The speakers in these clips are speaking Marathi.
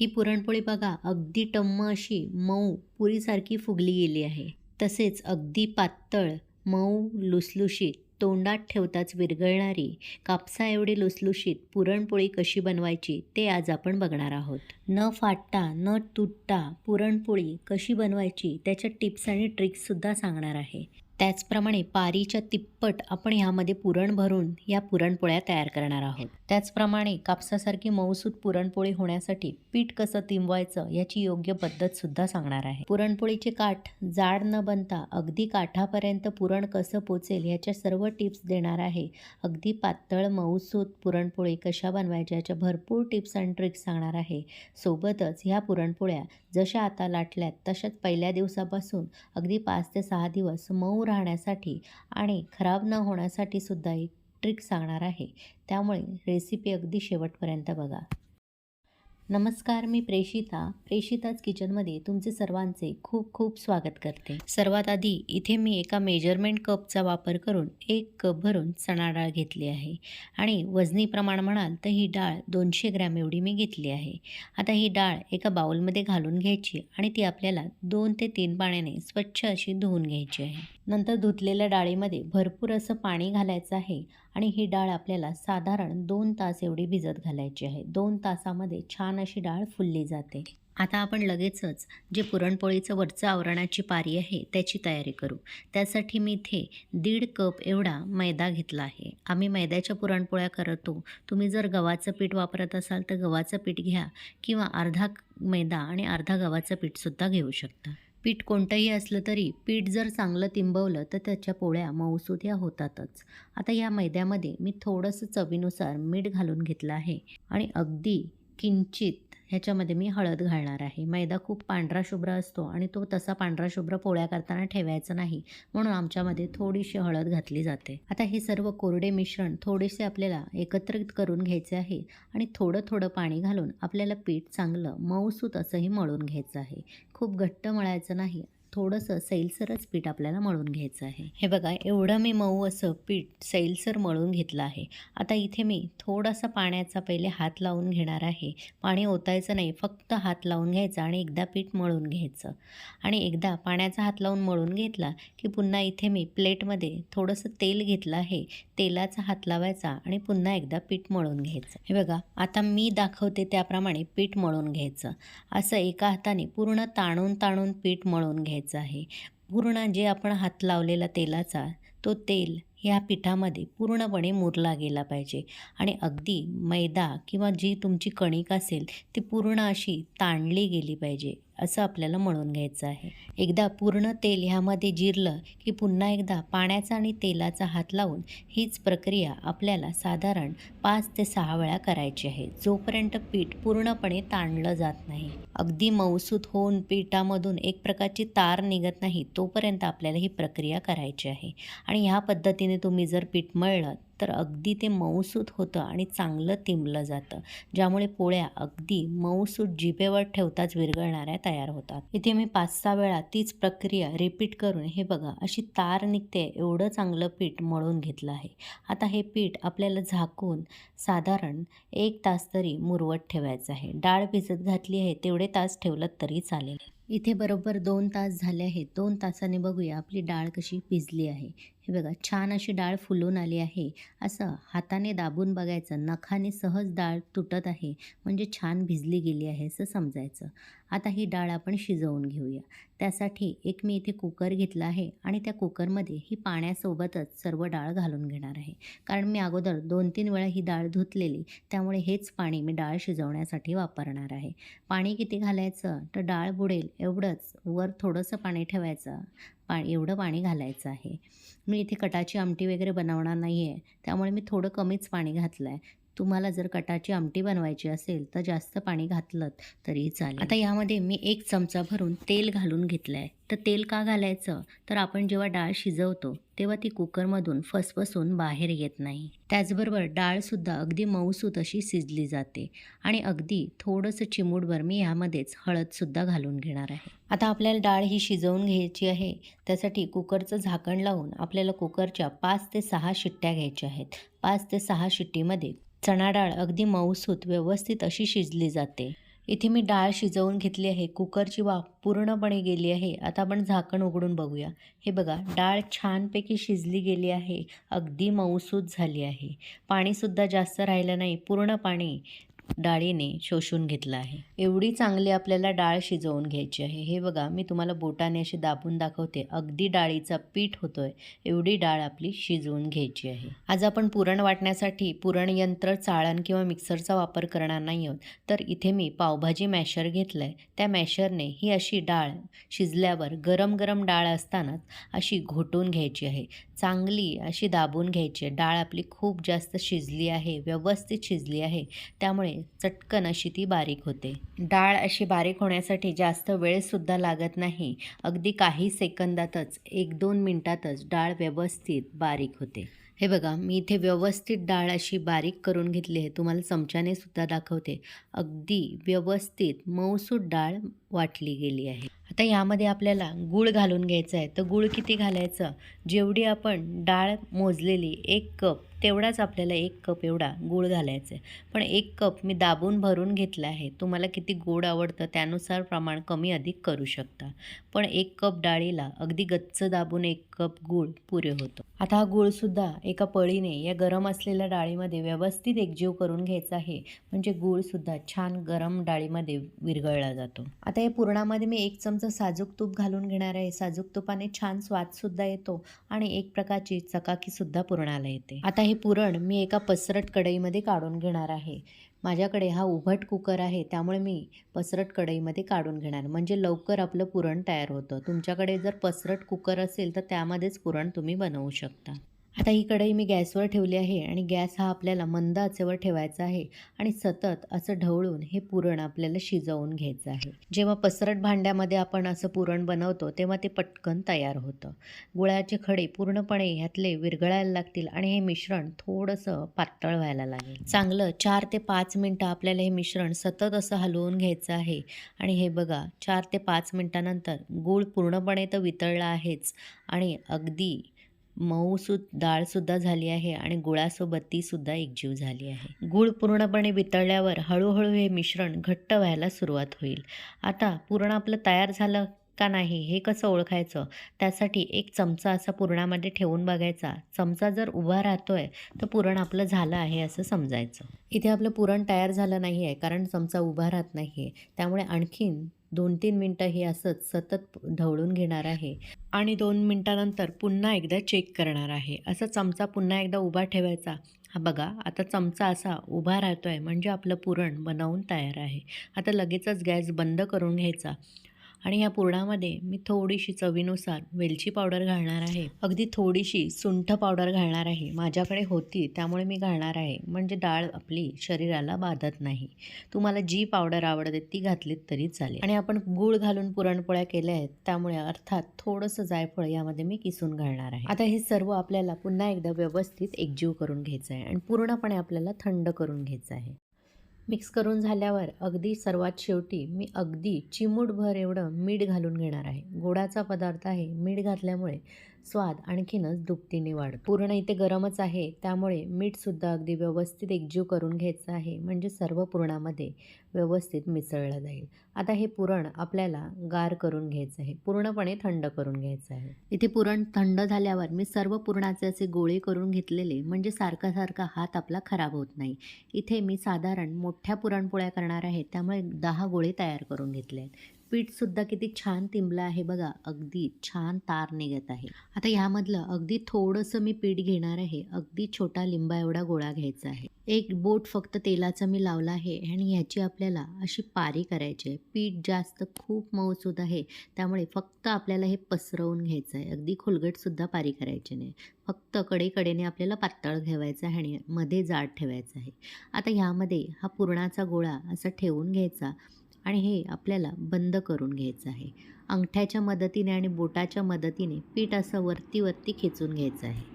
ही पुरणपोळी बघा अगदी टम्म अशी मऊ पुरीसारखी फुगली गेली आहे. तसेच अगदी पातळ मऊ लुसलुशीत तोंडात ठेवताच विरघळणारी कापसा एवढी लुसलुशीत पुरणपोळी कशी बनवायची ते आज आपण बघणार आहोत. न फाटता न तुटता पुरणपोळी कशी बनवायची त्याच्या टिप्स आणि ट्रिक्ससुद्धा सांगणार आहे. त्याचप्रमाणे पारीच्या तिप्पट आपण ह्यामध्ये पुरण भरून या पुरणपोळ्या तयार करणार आहोत. त्याचप्रमाणे कापसासारखी मऊसूत पुरणपोळी होण्यासाठी पीठ कसं तिंबवायचं याची योग्य पद्धत सुद्धा सांगणार आहे. पुरणपोळीचे काठ जाड न बनता अगदी काठापर्यंत पुरण कसं पोचेल याच्या सर्व टिप्स देणार आहे. अगदी पातळ मऊसूत पुरणपोळी कशा बनवायच्या याच्या भरपूर टिप्स अँड ट्रिक्स सांगणार आहे. सोबतच ह्या पुरणपोळ्या जशा आता लाटल्यात तशाच पहिल्या दिवसापासून अगदी पाच ते सहा दिवस मऊ राहण्यासाठी आणि खराब न होण्यासाठी सुद्धा एक ट्रिक सांगणार आहे. त्यामुळे रेसिपी अगदी शेवटपर्यंत बघा. नमस्कार मी प्रेषिता. प्रेषिताच किचनमध्ये तुमचे सर्वांचे खूप खूप स्वागत करते. सर्वात आधी इथे मी एका मेजरमेंट कपचा वापर करून एक कप भरून चणा डाळ घेतली आहे. आणि वजनी प्रमाण म्हणाल तर ही डाळ दोनशे ग्रॅम एवढी मी घेतली आहे. आता ही डाळ एका बाउलमध्ये घालून घ्यायची आणि ती आपल्याला दोन ते तीन पाण्याने स्वच्छ अशी धुवून घ्यायची आहे. नंतर धुतलेल्या डाळीमध्ये भरपूर असं पाणी घालायचं आहे आणि ही डाळ आपल्याला साधारण दोन तास एवढी भिजत घालायची आहे. दोन तासामध्ये छान अशी डाळ फुलली जाते. आता आपण लगेचच जे पुरणपोळीचं वरचं आवरणाची पारी आहे त्याची तयारी करू. त्यासाठी मी इथे दीड कप एवढा मैदा घेतला आहे. आम्ही मैद्याच्या पुरणपोळ्या करतो. तुम्ही जर गव्हाचं पीठ वापरत असाल तर गव्हाचं पीठ घ्या किंवा अर्धा मैदा आणि अर्धा गव्हाचं पीठसुद्धा घेऊ शकता. पीठ कोणतंही असलं तरी पीठ जर चांगलं तिंबवलं तर त्याच्या पोळ्या मऊसुद्या होतातच. आता या मैद्यामध्ये मी थोडंसं चवीनुसार मीठ घालून घेतलं आहे आणि अगदी किंचित ह्याच्यामध्ये मी हळद घालणार आहे. मैदा खूप पांढरा शुभ्र असतो आणि तो तसा पांढरा शुभ्र पोळ्या करताना ठेवायचा नाही. म्हणून आमच्यामध्ये थोडीशी हळद घातली जाते. आता हे सर्व कोरडे मिश्रण थोडेसे आपल्याला एकत्रित करून घ्यायचे आहे आणि थोडं थोडं पाणी घालून आपल्याला पीठ चांगलं मऊसूत असंही मळून घ्यायचं आहे. खूप घट्ट मळायचं नाही. थोडंसं सैलसरच पीठ आपल्याला मळून घ्यायचं आहे. हे बघा एवढं मी मऊ असं पीठ सैलसर मळून घेतलं आहे. आता इथे मी थोडासा पाण्याचा पहिले हात लावून घेणार आहे. पाणी ओतायचं नाही फक्त हात लावून घ्यायचा आणि एकदा पीठ मळून घ्यायचं. आणि एकदा पाण्याचा हात लावून मळून घेतला की पुन्हा इथे मी प्लेटमध्ये थोडंसं तेल घेतलं आहे. तेलाचा हात लावायचा आणि पुन्हा एकदा पीठ मळून घ्यायचं. हे बघा आता मी दाखवते त्याप्रमाणे पीठ मळून घ्यायचं. असं एका हाताने पूर्ण ताणून ताणून पीठ मळून घ्यायचं. आहे. पूर्ण जे आपण हात लावलेला तेलाचा तो तेल ह्या पिठामध्ये पूर्णपणे मुरला गेला पाहिजे. आणि अगदी मैदा किंवा जी तुमची कणिक असेल ती पूर्ण अशी ताणली गेली पाहिजे असं आपल्याला मळून घ्यायचं आहे. एकदा पूर्ण तेल ह्यामध्ये जिरलं की पुन्हा एकदा पाण्याचा आणि तेलाचा हात लावून हीच प्रक्रिया आपल्याला साधारण पाच ते सहा वेळा करायची आहे. जोपर्यंत पीठ पूर्णपणे ताणलं जात नाही. अगदी मऊसूत होऊन पिठामधून एक प्रकारची तार निघत नाही तोपर्यंत आपल्याला ही प्रक्रिया करायची आहे. आणि ह्या पद्धतीने तुम्ही जर पीठ मळलं तर अगदी ते मऊसूत होतं आणि चांगलं तिंबलं जातं ज्यामुळे पोळ्या अगदी मऊसूत जिभेवर ठेवताच विरघळणाऱ्या तयार होतात. इथे मी पाच सहा वेळा तीच प्रक्रिया रिपीट करून हे बघा अशी तार निघते एवढं चांगलं पीठ मळून घेतलं आहे. आता हे पीठ आपल्याला झाकून साधारण एक तास तरी मुरवत ठेवायचं आहे. डाळ भिजत घातली आहे तेवढे तास ठेवलं तरी चालेल. इथे बरोबर दोन तास झाले आहेत. दोन तासाने बघूया आपली डाळ कशी भिजली आहे. हे बघा छान अशी डाळ फुलून आली आहे. असं हाताने दाबून बघायचं नखाने सहज डाळ तुटत आहे. म्हणजे छान भिजली गेली आहे असं समजायचं. आता ही डाळ आपण शिजवून घेऊया. त्यासाठी एक मी इथे कुकर घेतला आहे आणि त्या कुकरमध्ये ही पाण्यासोबतच सर्व डाळ घालून घेणार आहे. कारण मी अगोदर दोन तीन वेळा ही डाळ धुतलेली त्यामुळे हेच पाणी मी डाळ शिजवण्यासाठी वापरणार आहे. पाणी किती घालायचं? तर डाळ बुडेल एवढंच. वर थोडंसं पाणी ठेवायचं. पा एवढं पाणी घालायचं आहे. मी इथे कटाची आमटी वगैरे बनवणार नाही आहे त्यामुळे मी थोडं कमीच पाणी घातलं आहे तुम्हाला जर कटाची आमटी बनवायची असेल तर जास्त पाणी घातलं तरी चालेल. आता यामध्ये मी एक चमचा भरून तेल घालून घेतलं आहे तर तेल का घालायचं? तर आपण जेव्हा डाळ शिजवतो तेव्हा ती कुकरमधून फसफसून बाहेर येत नाही. त्याचबरोबर डाळसुद्धा अगदी मऊसूत अशी शिजली जाते आणि अगदी थोडंसं चिमूटभर मी ह्यामध्येच हळदसुद्धा घालून घेणार आहे. आता आपल्याला डाळ ही शिजवून घ्यायची आहे. त्यासाठी कुकरचं झाकण लावून आपल्याला कुकरच्या पाच ते सहा शिट्ट्या घ्यायच्या आहेत. पाच ते सहा शिट्टीमध्ये चणा डाळ अगदी मऊसूत व्यवस्थित अशी शिजली जाते. इथे मी डाळ शिजवून घेतली आहे कुकरची वाफ पूर्णपणे गेली आहे. आता आपण झाकण उघडून बघूया. हे बघा डाळ छानपैकी शिजली गेली आहे अगदी मऊसूत झाली आहे. पाणीसुद्धा जास्त राहिलं नाही पूर्ण पाणी डाळीने शोषून घेतलं आहे. एवढी चांगली आपल्याला डाळ शिजवून घ्यायची आहे. हे बघा मी तुम्हाला बोटाने अशी दाबून दाखवते. अगदी डाळीचा पीठ होतोय. एवढी डाळ आपली शिजवून घ्यायची आहे. आज आपण पुरण वाटण्यासाठी पुरण यंत्र चाळण किंवा मिक्सरचा वापर करणार नाही आहोत. तर इथे मी पावभाजी मॅशर घेतलं आहे त्या मॅशरने ही अशी डाळ शिजल्यावर गरम गरम डाळ असतानाच अशी घोटून घ्यायची आहे. चांगली अशी दाबून घ्यायची आहे. डाळ आपली खूप जास्त शिजली आहे व्यवस्थित शिजली आहे. त्यामुळे चटकन अशी ती बारीक होते. डाळ अशी बारीक होण्यासाठी जास्त वेळसुद्धा लागत नाही. अगदी काही सेकंदातच एक दोन मिनटातच डाळ व्यवस्थित बारीक होते. हे बघा मी इथे व्यवस्थित डाळ अशी बारीक करून घेतली आहे. तुम्हाला चमच्याने सुद्धा दाखवते. अगदी व्यवस्थित मऊसूत डाळ वाटली गेली आहे. आता यामध्ये आपल्याला गूळ घालून घ्यायचं आहे. तर गूळ किती घालायचं? जेवढी आपण डाळ मोजलेली एक कप तेवढाच आपल्याला एक कप एवढा गूळ घालायचा आहे पण एक कप मी दाबून भरून घेतला आहे. तुम्हाला किती गोड आवडतं त्यानुसार प्रमाण कमी अधिक करू शकता. पण एक कप डाळीला अगदी गच्च दाबून एक कप गूळ पुरे होतो. आता हा गूळसुद्धा एका पळीने या गरम असलेल्या डाळीमध्ये व्यवस्थित एकजीव करून घ्यायचा आहे. म्हणजे गूळसुद्धा छान गरम डाळीमध्ये विरघळला जातो. आता या पुरणामध्ये मी एक चमचा साजूक तूप घालून घेणार आहे. साजूक तुपाने छान स्वादसुद्धा येतो आणि एक प्रकारची चकाकीसुद्धा पुरणाला येते. आता हे पुरण मी एका पसरट कढईमध्ये काढून घेणार आहे. माझ्याकडे हा उभट कुकर आहे त्यामुळे मी पसरट कढईमध्ये काढून घेणार. म्हणजे लवकर आपलं पुरण तयार होतं. तुमच्याकडे जर पसरट कुकर असेल तर त्यामध्येच पुरण तुम्ही बनवू शकता. आता ही कढई मी गॅसवर ठेवली आहे आणि गॅस हा आपल्याला मंद आचेवर ठेवायचा आहे आणि सतत असं ढवळून हे पुरण आपल्याला शिजवून घ्यायचं आहे. जेव्हा पसरट भांड्यामध्ये आपण असं पुरण बनवतो तेव्हा ते पटकन तयार होतं. गुळाचे खडे पूर्णपणे ह्यातले विरघळायला लागतील आणि हे मिश्रण थोडंसं पातळ व्हायला लागेल. चांगलं चार ते पाच मिनटं आपल्याला हे मिश्रण सतत असं हलवून घ्यायचं आहे. आणि हे बघा चार ते पाच मिनटानंतर गूळ पूर्णपणे तर वितळला आहेच आणि अगदी मऊसूत डाळसुद्धा झाली आहे आणि गुळासोबत तीसुद्धा एकजीव झाली आहे. गूळ पूर्णपणे वितळल्यावर हळूहळू हे मिश्रण घट्ट व्हायला सुरुवात होईल. आता पूर्ण आपलं तयार झालं का नाही हे कसं ओळखायचं? त्यासाठी एक चमचा असा पुरणामध्ये ठेवून बघायचा. चमचा जर उभा राहतोय तर पुरण आपलं झालं आहे असं समजायचं. इथे आपलं पुरण तयार झालं नाही आहे कारण चमचा उभा राहत नाही आहे त्यामुळे आणखीन दोन तीन मिनटं हे असंच सतत ढवळून घेणार आहे आणि दोन मिनटानंतर पुन्हा एकदा चेक करणार आहे. असा चमचा पुन्हा एकदा उभा ठेवायचा. हा बघा आता चमचा असा उभा राहतो आहे म्हणजे आपलं पुरण बनवून तयार आहे. आता लगेचच गॅस बंद करून घ्यायचा. आणि या पुरणामध्ये मी थोडीशी चवीनुसार वेलची पावडर घालणार आहे. अगदी थोडीशी सुंठ पावडर घालणार आहे. माझ्याकडे होती त्यामुळे मी घालणार आहे. म्हणजे डाळ आपली शरीराला बाधत नाही. तुम्हाला जी पावडर आवडते ती घातलीत तरी चालेल. आणि आपण गूळ घालून पुरणपोळ्या केल्या आहेत त्यामुळे अर्थात थोडंसं जायफळ यामध्ये मी किसून घालणार आहे. आता हे सर्व आपल्याला पुन्हा एकदा व्यवस्थित एकजीव करून घ्यायचं आहे आणि पूर्णपणे आपल्याला थंड करून घ्यायचं आहे. मिक्स करून झाल्यावर अगदी सर्वात शेवटी मी अगदी चिमूटभर एवढं मीठ घालून घेणार आहे. गोडाचा पदार्थ आहे. मीठ घातल्यामुळे स्वाद आणखीनच दुपटीने वाढ पूर्ण इथे गरमच आहे त्यामुळे मीठसुद्धा अगदी व्यवस्थित एकजीव करून घ्यायचं आहे म्हणजे सर्व पुरणामध्ये व्यवस्थित मिसळलं जाईल. आता हे पुरण आपल्याला गार करून घ्यायचं आहे पूर्णपणे थंड करून घ्यायचं आहे. इथे पुरण थंड झाल्यावर मी सर्व पुरणाचे असे गोळे करून घेतलेले म्हणजे सारखा सारखा हात आपला खराब होत नाही. इथे मी साधारण मोठ्या पुरणपोळ्या करणार आहे त्यामुळे दहा गोळे तयार करून घेतले आहेत. पीठसुद्धा किती छान तिंबलं आहे बघा. अगदी छान तार निघत आहे. आता ह्यामधलं अगदी थोडंसं मी पीठ घेणार आहे. अगदी छोटा लिंबा एवढा गोळा घ्यायचा आहे. एक बोट फक्त तेलाचा मी लावला आहे आणि ह्याची आपल्याला अशी पारी करायची आहे. पीठ जास्त खूप मऊसूद आहे. त्यामुळे फक्त आपल्याला हे पसरवून घ्यायचं आहे. अगदी खुलगटसुद्धा पारी करायची नाही. फक्त कडेकडेने आपल्याला पातळ घ्यावायचं आहे आणि मध्ये जाड ठेवायचं आहे. आता ह्यामध्ये हा पुरणाचा गोळा असा ठेवून घ्यायचा. आणि हे आपल्याला बंद करून घ्यायचं आहे. अंगठ्याच्या मदतीने आणि बोटाच्या मदतीने पीठ असं वरती वरती खेचून घ्यायचं आहे.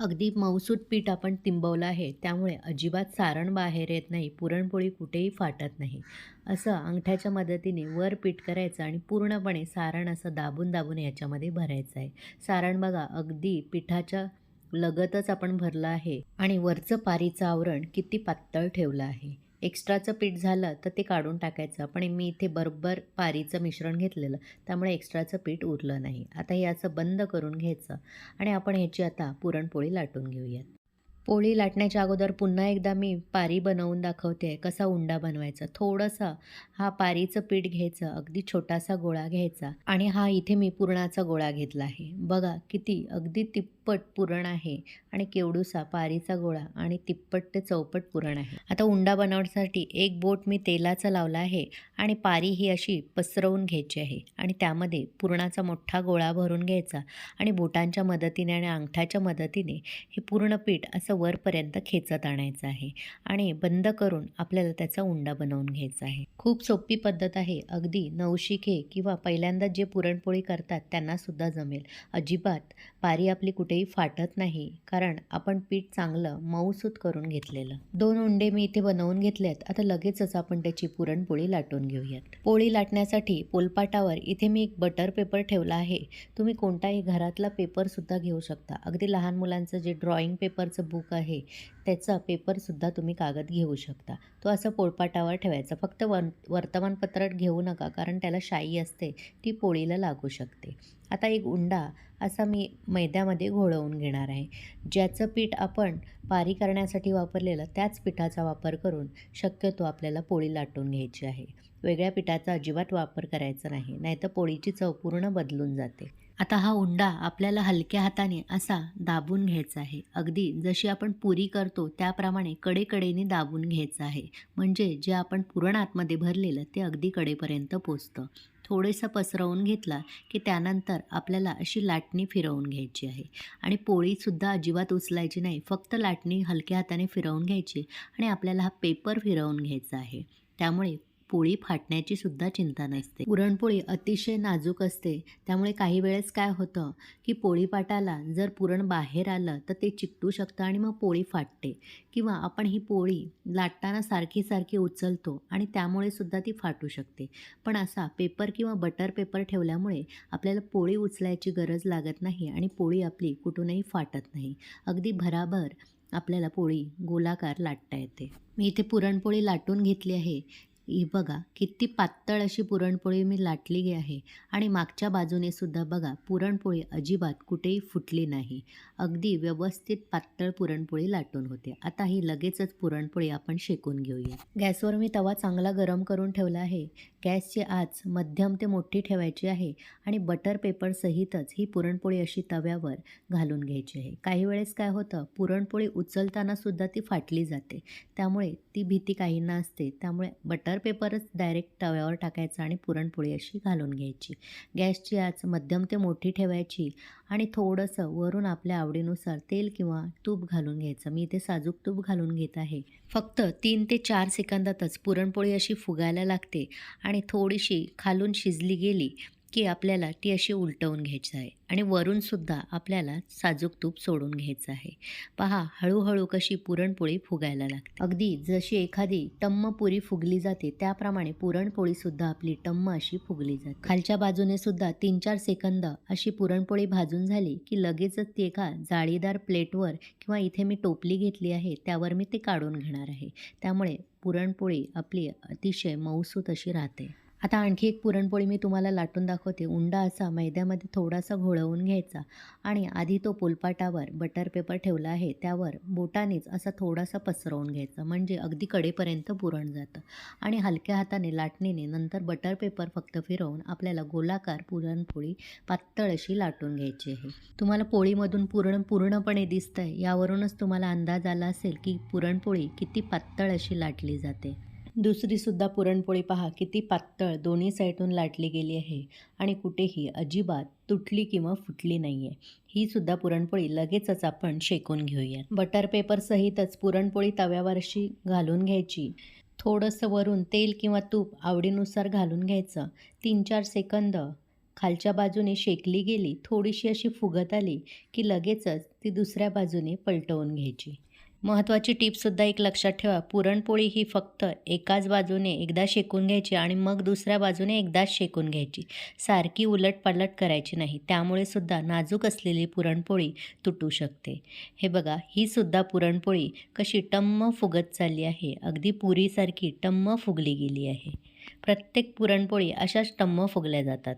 अगदी मऊसूत पीठ आपण तिंबवलं आहे त्यामुळे अजिबात सारण बाहेर येत नाही पुरणपोळी कुठेही फाटत नाही. असं अंगठ्याच्या मदतीने वर पीठ करायचं आणि पूर्णपणे सारण असं दाबून दाबून याच्यामध्ये भरायचं आहे. सारण बघा अगदी पिठाच्या लगतच आपण भरलं आहे आणि वरचं पारीचं आवरण किती पातळ ठेवलं आहे. एक्स्ट्राचं पीठ झालं तर ते काढून टाकायचं. पण मी इथे बरोबर पारीचं मिश्रण घेतलेलं त्यामुळे एक्स्ट्राचं पीठ उरलं नाही. आता याचं बंद करून घ्यायचं आणि आपण ह्याची आता पुरणपोळी लाटून घेऊयात. पोळी लाटण्याच्या अगोदर पुन्हा एकदा मी पारी बनवून दाखवते. कसा उंडा बनवायचा? थोडंसं हा पारीचं पीठ घ्यायचं अगदी छोटासा गोळा घ्यायचा आणि हा इथे मी पुरणाचा गोळा घेतला आहे. बघा किती अगदी तिप्पट पुरण आहे आणि केवडूसा पारीचा गोळा आणि तिप्पट ते चौपट पुरण आहे. आता उंडा बनवण्यासाठी एक बोट मी तेलाचा लावला आहे आणि पारी ही अशी पसरवून घ्यायची आहे आणि त्यामध्ये पुरणाचा मोठा गोळा भरून घ्यायचा आणि बोटांच्या मदतीने आणि अंगठाच्या मदतीने हे पूर्ण पीठ असं वरपर्यंत खेचत आणायचं आहे आणि बंद करून आपल्याला त्याचा उंडा बनवून घ्यायचा आहे. खूप सोपी पद्धत आहे. अगदी नवशिके किंवा पहिल्यांदा जे पुरणपोळी करतात त्यांना सुद्धा जमेल. अजिबात पारी आपली कुठेही फाटत नाही कारण आपण पीठ चांगलं मऊसूत करून घेतलेलं. दोन उंडे मी इथे बनवून घेतलेत. आता लगेचच आपण त्याची पुरणपोळी लाटून घेऊयात. पोळी लाटण्यासाठी पोलपाटावर इथे मी एक बटर पेपर ठेवला आहे. तुम्ही कोणताही घरातला पेपरसुद्धा घेऊ शकता. अगदी लहान मुलांचं जे ड्रॉइंग पेपरचं बुक आहे त्याचा पेपरसुद्धा तुम्ही कागद घेऊ शकता. तो असं पोळपाटावर ठेवायचा. फक्त वन वर्तमानपत्रात घेऊ नका कारण त्याला शाई असते. ती पोळीला लागू शकते. आता एक उंडा असा मी मैद्यामध्ये घोळवून घेणार आहे. ज्याचं पीठ आपण पारी करण्यासाठी वापरलेलं त्याच पिठाचा वापर करून शक्यतो आपल्याला पोळी लाटून घ्यायची आहे. वेगळ्या पिठाचा अजिबात वापर करायचा नाही नाहीतर पोळीची चव पूर्ण बदलून जाते. आता हा उंडा आपल्याला हलक्या हाताने असा दाबून घ्यायचा आहे. अगदी जशी आपण पुरी करतो त्याप्रमाणे कडेकडेने दाबून घ्यायचं आहे. म्हणजे जे आपण पुरण आतमध्ये भरलेलं ते अगदी कडेपर्यंत पोचतं. थोडंसं पसरवून घेतला की त्यानंतर आपल्याला अशी लाटणी फिरवून घ्यायची आहे. आणि पोळीसुद्धा अजिबात उचलायची नाही. फक्त लाटणी हलक्या हाताने फिरवून घ्यायची आणि आपल्याला हा पेपर फिरवून घ्यायचा आहे. त्यामुळे पोळी फाटण्याची सुद्धा चिंता नसते. पुरणपोळी अतिशय नाजूक असते. त्यामुळे काही वेळेस काय होतं की पोळीपाटाला जर पुरण बाहेर आलं तर ते चिकटू शकतं आणि मग पोळी फाटते. किंवा आपण ही पोळी लाटताना सारखी सारखी उचलतो आणि त्यामुळे सुद्धा ती फाटू शकते. पण असा पेपर किंवा बटर पेपर ठेवल्यामुळे आपल्याला पोळी उचलायची गरज लागत नाही आणि पोळी आपली कुठूनही फाटत नाही. अगदी भराभर आपल्याला पोळी गोलाकार लाटता येते. मी इथे पुरणपोळी लाटून घेतली आहे. ही बघा किती पातळ अशी पुरणपोळी मी लाटली गे आहे. आणि मागच्या बाजूने सुद्धा बघा पुरणपोळी अजिबात कुठेही फुटली नाही. अगदी व्यवस्थित पातळ पुरणपोळी लाटून होते. आता ही लगेचच पुरणपोळी आपण शेकून घेऊया. गॅसवर मी तवा चांगला गरम करून ठेवला आहे. गॅसची आच मध्यम ते मोठी ठेवायची आहे आणि बटर पेपर सहितच ही पुरणपोळी अशी तव्यावर घालून घ्यायची आहे. काही वेळेस काय होतं पुरणपोळी उचलताना सुद्धा ती फाटली जाते. त्यामुळे ती भीती काहींना असते. त्यामुळे बटर बटर पेपरच डायरेक्ट तव्यावर टाकायचा आणि पुरणपोळी अशी घालून घ्यायची. गॅसची आच मध्यम ते मोठी ठेवायची आणि थोडंसं वरून आपल्या आवडीनुसार तेल किंवा तूप घालून घ्यायचं. मी इथे साजूक तूप घालून घेत आहे. फक्त तीन ते चार सेकंदातच पुरणपोळी अशी फुगायला लागते आणि थोडीशी खालून शिजली गेली की आपल्याला ती अशी उलटवून घ्यायची आहे आणि वरूनसुद्धा आपल्याला साजूक तूप सोडून घ्यायचं आहे. पहा हळूहळू कशी पुरणपोळी फुगायला लागते. अगदी जशी एखादी टम्म पुरी फुगली जाते त्याप्रमाणे पुरणपोळीसुद्धा आपली टम्म अशी फुगली जाते. खालच्या बाजूने सुद्धा तीन चार सेकंद अशी पुरणपोळी भाजून झाली की लगेचच ती एका जाळीदार प्लेटवर किंवा इथे मी टोपली घेतली आहे त्यावर मी ते काढून घेणार आहे. त्यामुळे पुरणपोळी आपली अतिशय मऊसूत अशी राहते. आता आणखी एक पुरणपोळी मी तुम्हाला लाटून दाखवते. उंडा असा मैद्यामध्ये थोडासा घोळवून घ्यायचा आणि आधी तो पोलपाटावर बटर पेपर ठेवला आहे. त्यावर बोटानेच असा थोडासा पसरवून घ्यायचा म्हणजे अगदी कडेपर्यंत पुरण जातं. आणि हलक्या हाताने लाटणीने नंतर बटर पेपर फक्त फिरवून आपल्याला गोलाकार पुरणपोळी पातळ अशी लाटून घ्यायची आहे. तुम्हाला पोळीमधून पुरण पूर्णपणे दिसतं आहे यावरूनच तुम्हाला अंदाज आला असेल की पुरणपोळी किती पातळ अशी लाटली जाते. दुसरीसुद्धा पुरणपोळी पहा किती पातळ दोन्ही साईडून लाटली गेली आहे आणि कुठेही अजिबात तुटली किंवा फुटली नाही आहे ही सुद्धा पुरणपोळी लगेचच आपण शेकून घेऊया. बटर पेपर सहितच पुरणपोळी तव्यावरशी घालून घ्यायची. थोडंसं वरून तेल किंवा तूप आवडीनुसार घालून घ्यायचं. तीन चार सेकंद खालच्या बाजूने शेकली गेली थोडीशी अशी फुगत आली की लगेचच ती दुसऱ्या बाजूने पलटवून घ्यायची. महत्त्वाची टिपसुद्धा एक लक्षात ठेवा. पुरणपोळी ही फक्त एकाच बाजूने एकदा शेकून घ्यायची आणि मग दुसऱ्या बाजूने एकदाच शेकून घ्यायची. सारखी उलटपालट करायची नाही. त्यामुळे सुद्धा नाजूक असलेली पुरणपोळी तुटू शकते. हे बघा ही सुद्धा पुरणपोळी कशी टम्म फुगत चालली आहे. अगदी पुरीसारखी टम्म फुगली गेली आहे. प्रत्येक पुरणपोळी अशाच टम्म फुगल्या जातात.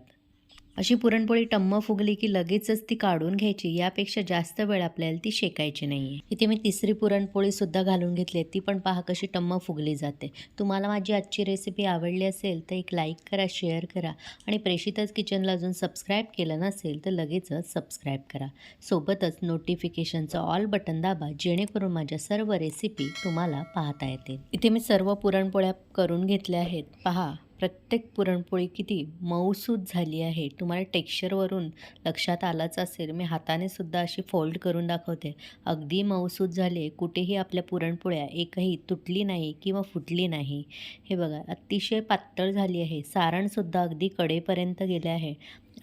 अशी पुरणपोळी टम्म फुगली की लगेचच ती काढून घ्यायची. यापेक्षा जास्त वेळ आपल्याला ती शेकायची नाही आहे इथे मी तिसरी पुरणपोळीसुद्धा घालून घेतली ती पण पहा कशी टम्म फुगली जाते. तुम्हाला माझी आजची रेसिपी आवडली असेल तर एक लाईक करा शेअर करा आणि प्रेषितच किचनला अजून सबस्क्राईब केलं नसेल तर लगेचच सबस्क्राईब करा. सोबतच नोटिफिकेशनचं ऑल बटन दाबा जेणेकरून माझ्या सर्व रेसिपी तुम्हाला पाहता येतील. इथे मी सर्व पुरणपोळ्या करून घेतल्या आहेत. पहा. प्रत्येक पुरणपोळी किती मऊसूद झाली आहे. तुम्हाला टेक्स्चरवरून लक्षात आलाच असेल. मी हाताने सुद्धा अशी फोल्ड करून दाखवते. अगदी मऊसूद झाले कुठेही आपल्या पुरणपोळ्या एकही तुटली नाही किंवा फुटली नाही. हे बघा अतिशय पातळ झाली आहे. सारणसुद्धा अगदी कडेपर्यंत गेले आहे.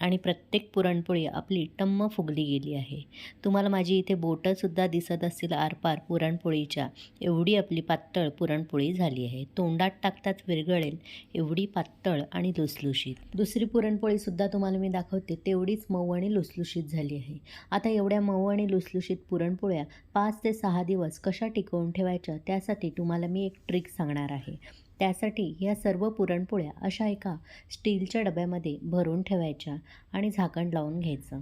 आणि प्रत्येक पुरणपोळी आपली टम्म फुगली गेली आहे. तुम्हाला माझी इथे बोटंसुद्धा दिसत असतील आरपार पुरणपोळीच्या. एवढी आपली पातळ पुरणपोळी झाली आहे. तोंडात टाकताच विरघळेल एवढी पातळ आणि लुसलुशीत. दुसरी पुरणपोळीसुद्धा तुम्हाला मी दाखवते. तेवढीच मऊ आणि लुसलुशीत झाली आहे. आता एवढ्या मऊ आणि लुसलुशीत पुरणपोळ्या पाच ते सहा दिवस कशा टिकवून ठेवायच्या त्यासाठी तुम्हाला मी एक ट्रिक सांगणार आहे. त्यासाठी ह्या सर्व पुरणपोळ्या अशा एका स्टीलच्या डब्यामध्ये भरून ठेवायच्या आणि झाकण लावून घ्यायचं.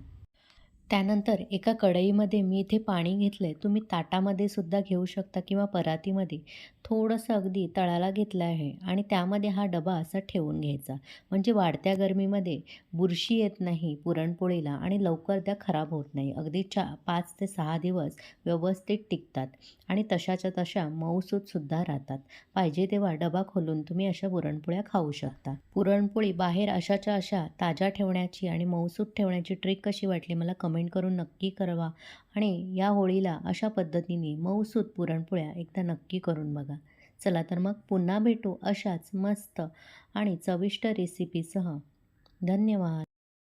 त्यानंतर एका कढईमध्ये मी इथे पाणी घेतलं आहे तुम्ही ताटामध्ये सुद्धा घेऊ शकता किंवा परातीमध्ये. थोडंसं अगदी तळाला घेतलं आहे आणि त्यामध्ये हा डबा असा ठेवून घ्यायचा. म्हणजे वाढत्या गरमीमध्ये बुरशी येत नाही पुरणपोळीला आणि लवकर त्या खराब होत नाही. अगदी चा पाच ते सहा दिवस व्यवस्थित टिकतात आणि तशाच्या तशा मऊसूतसुद्धा राहतात. पाहिजे तेव्हा डबा खोलून तुम्ही अशा पुरणपोळ्या खाऊ शकता. पुरणपोळी बाहेर अशाच्या अशा ताज्या ठेवण्याची आणि मऊसूत ठेवण्याची ट्रिक कशी वाटली मला कमेंट करून नक्की कळवा. आणि या होळीला अशा पद्धतीने मऊसूत पुरणपोळ्या एकदा नक्की करून बघा. चला तर मग पुन्हा भेटू अशाच मस्त आणि चविष्ट रेसिपीसह धन्यवाद.